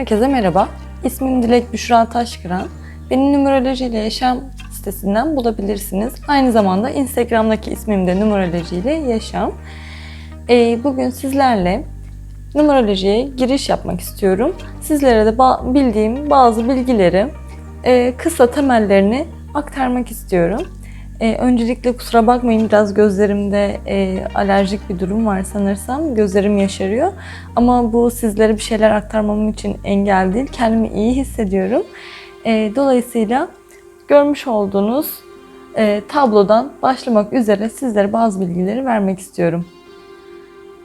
Herkese merhaba. İsmim Dilek Büşra Taşkıran. Beni Numeroloji ile Yaşam sitesinden bulabilirsiniz. Aynı zamanda Instagram'daki ismim de Numeroloji ile Yaşam. Ee, bugün sizlerle numerolojiye giriş yapmak istiyorum. Sizlere de bildiğim bazı bilgileri, e, kısa temellerini aktarmak istiyorum. E, öncelikle kusura bakmayın biraz gözlerimde e, alerjik bir durum var sanırsam. Gözlerim yaşarıyor. Ama bu sizlere bir şeyler aktarmam için engel değil. Kendimi iyi hissediyorum. E, dolayısıyla görmüş olduğunuz e, tablodan başlamak üzere sizlere bazı bilgileri vermek istiyorum.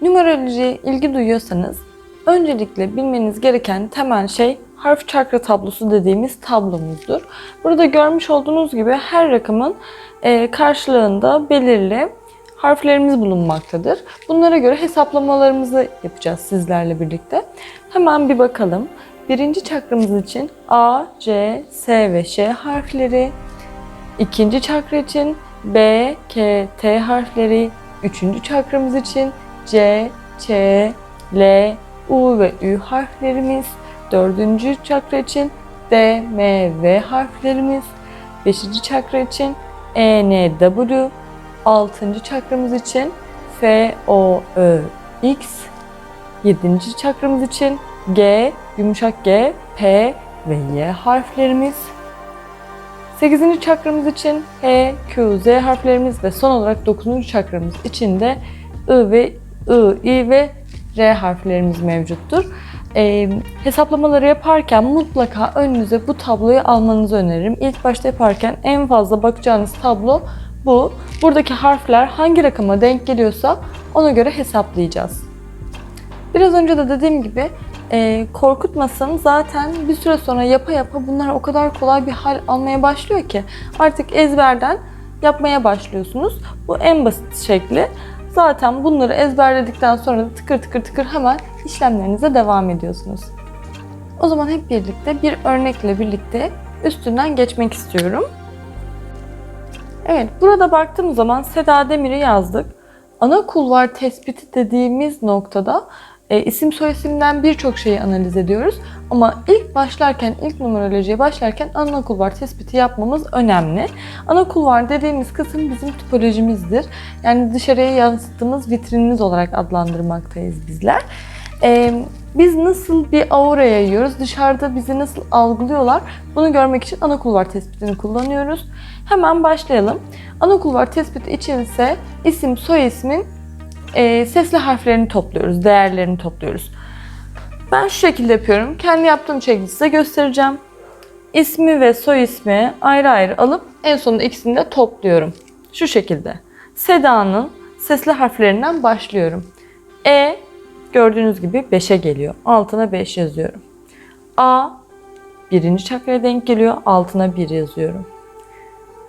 Numerolojiye ilgi duyuyorsanız öncelikle bilmeniz gereken temel şey harf çakra tablosu dediğimiz tablomuzdur. Burada görmüş olduğunuz gibi her rakamın e, karşılığında belirli harflerimiz bulunmaktadır. Bunlara göre hesaplamalarımızı yapacağız sizlerle birlikte. Hemen bir bakalım. Birinci çakramız için A, C, S ve Ş harfleri, İkinci çakra için B, K, T harfleri, üçüncü çakramız için C, Ç, L, U ve Ü harflerimiz, dördüncü çakra için D, M, V harflerimiz, beşinci çakra için E, N, W, altıncı çakramız için F, O, Ö, X, yedinci çakramız için G, yumuşak G, P ve Y harflerimiz, 8. çakramız için H, Q, Z harflerimiz ve son olarak 9. çakramız için de I ve I, I ve R harflerimiz mevcuttur. Ee, hesaplamaları yaparken mutlaka önünüze bu tabloyu almanızı öneririm. İlk başta yaparken en fazla bakacağınız tablo bu. Buradaki harfler hangi rakama denk geliyorsa ona göre hesaplayacağız. Biraz önce de dediğim gibi e, korkutmasın zaten bir süre sonra yapa yapa bunlar o kadar kolay bir hal almaya başlıyor ki artık ezberden yapmaya başlıyorsunuz. Bu en basit şekli. Zaten bunları ezberledikten sonra da tıkır tıkır tıkır hemen işlemlerinize devam ediyorsunuz. O zaman hep birlikte bir örnekle birlikte üstünden geçmek istiyorum. Evet, burada baktığımız zaman Seda Demir'i yazdık. Ana kulvar tespiti dediğimiz noktada e, isim soyisimden birçok şeyi analiz ediyoruz. Ama ilk başlarken, ilk numerolojiye başlarken ana kulvar tespiti yapmamız önemli. Ana kulvar dediğimiz kısım bizim tipolojimizdir. Yani dışarıya yansıttığımız vitrinimiz olarak adlandırmaktayız bizler. E, biz nasıl bir aura yayıyoruz, dışarıda bizi nasıl algılıyorlar bunu görmek için ana kulvar tespitini kullanıyoruz. Hemen başlayalım. Ana kulvar tespiti için ise isim, soy ismin e, sesli harflerini topluyoruz, değerlerini topluyoruz. Ben şu şekilde yapıyorum. Kendi yaptığım şekilde size göstereceğim. İsmi ve soy ismi ayrı ayrı alıp en sonunda ikisini de topluyorum. Şu şekilde. Seda'nın sesli harflerinden başlıyorum. E gördüğünüz gibi 5'e geliyor. Altına 5 yazıyorum. A birinci çakraya denk geliyor. Altına 1 yazıyorum.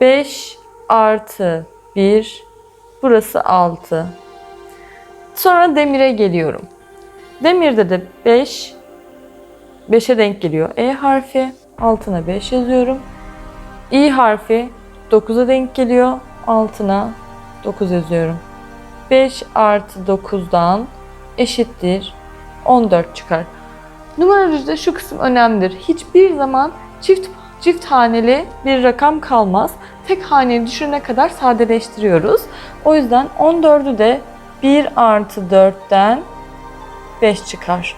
5 artı 1 burası 6. Sonra demire geliyorum. Demirde de 5 5'e denk geliyor. E harfi altına 5 yazıyorum. İ harfi 9'a denk geliyor. Altına 9 yazıyorum. 5 artı 9'dan eşittir 14 çıkar. Numerolojide şu kısım önemlidir. Hiçbir zaman çift çift haneli bir rakam kalmaz. Tek haneli düşürene kadar sadeleştiriyoruz. O yüzden 14'ü de 1 artı 4'ten 5 çıkar.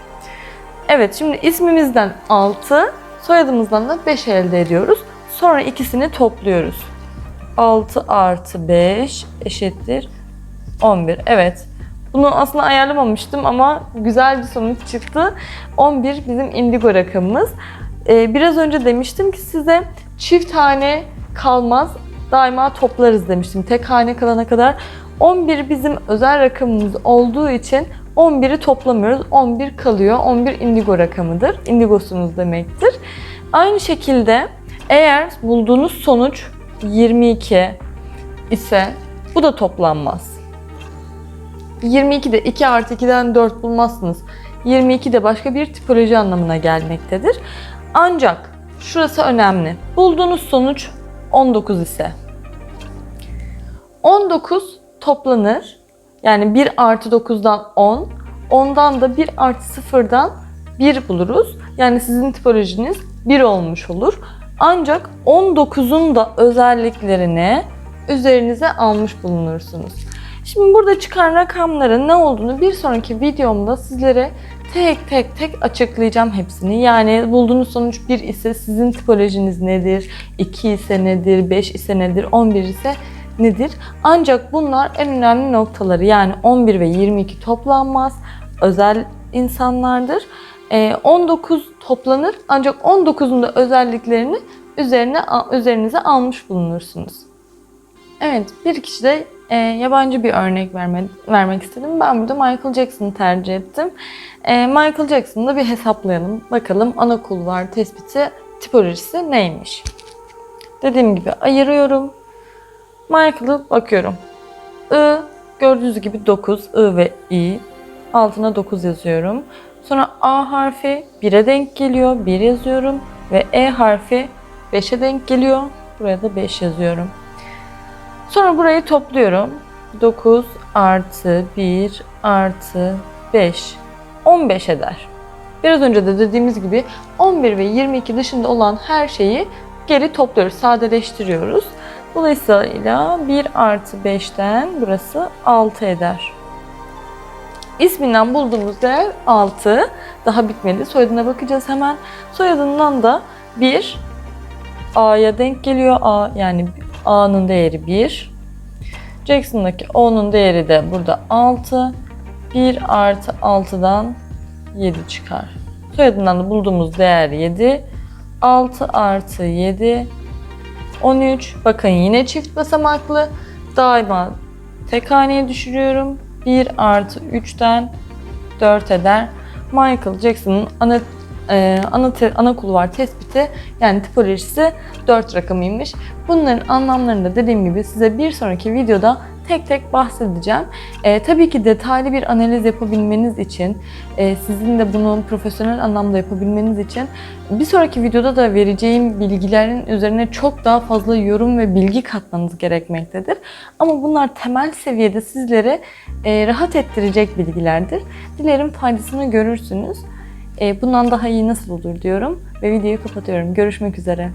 Evet şimdi ismimizden 6, soyadımızdan da 5 elde ediyoruz. Sonra ikisini topluyoruz. 6 artı 5 eşittir 11. Evet. Bunu aslında ayarlamamıştım ama güzel bir sonuç çıktı. 11 bizim indigo rakamımız. Ee, biraz önce demiştim ki size çift hane kalmaz. Daima toplarız demiştim. Tek hane kalana kadar 11 bizim özel rakamımız olduğu için 11'i toplamıyoruz. 11 kalıyor. 11 indigo rakamıdır. Indigosunuz demektir. Aynı şekilde eğer bulduğunuz sonuç 22 ise bu da toplanmaz. 22'de 2 artı 2'den 4 bulmazsınız. 22 de başka bir tipoloji anlamına gelmektedir. Ancak şurası önemli. Bulduğunuz sonuç 19 ise 19 toplanır. Yani 1 artı 9'dan 10. Ondan da 1 artı 0'dan 1 buluruz. Yani sizin tipolojiniz 1 olmuş olur. Ancak 19'un da özelliklerini üzerinize almış bulunursunuz. Şimdi burada çıkan rakamların ne olduğunu bir sonraki videomda sizlere tek tek tek açıklayacağım hepsini. Yani bulduğunuz sonuç 1 ise sizin tipolojiniz nedir, 2 ise nedir, 5 ise nedir, 11 ise nedir? Ancak bunlar en önemli noktaları yani 11 ve 22 toplanmaz, özel insanlardır. Ee, 19 toplanır ancak 19'un da özelliklerini üzerine üzerinize almış bulunursunuz. Evet, bir kişi de e, yabancı bir örnek verme, vermek istedim. Ben burada Michael Jackson'ı tercih ettim. E, Michael Jackson'ı da bir hesaplayalım. Bakalım ana kulvar tespiti tipolojisi neymiş? Dediğim gibi ayırıyorum. Michael'ı bakıyorum. I, gördüğünüz gibi 9, I ve I. Altına 9 yazıyorum. Sonra A harfi 1'e denk geliyor, 1 yazıyorum. Ve E harfi 5'e denk geliyor. Buraya da 5 yazıyorum. Sonra burayı topluyorum. 9 artı 1 artı 5. 15 eder. Biraz önce de dediğimiz gibi 11 ve 22 dışında olan her şeyi geri topluyoruz, sadeleştiriyoruz. Dolayısıyla 1 artı 5'ten burası 6 eder. İsminden bulduğumuz değer 6. Daha bitmedi. Soyadına bakacağız hemen. Soyadından da 1 A'ya denk geliyor. A yani A'nın değeri 1. Jackson'daki O'nun değeri de burada 6. 1 artı 6'dan 7 çıkar. Soyadından da bulduğumuz değer 7. 6 artı 7 13. Bakın yine çift basamaklı. Daima tek haneye düşürüyorum. 1 artı 3'ten 4 eder. Michael Jackson'ın ana e, ana, te, ana kulvar tespiti yani tipolojisi 4 rakamıymış. Bunların anlamlarını da dediğim gibi size bir sonraki videoda tek tek bahsedeceğim. E, tabii ki detaylı bir analiz yapabilmeniz için, e, sizin de bunu profesyonel anlamda yapabilmeniz için bir sonraki videoda da vereceğim bilgilerin üzerine çok daha fazla yorum ve bilgi katmanız gerekmektedir. Ama bunlar temel seviyede sizlere e, rahat ettirecek bilgilerdir. Dilerim faydasını görürsünüz. E, bundan daha iyi nasıl olur diyorum ve videoyu kapatıyorum. Görüşmek üzere.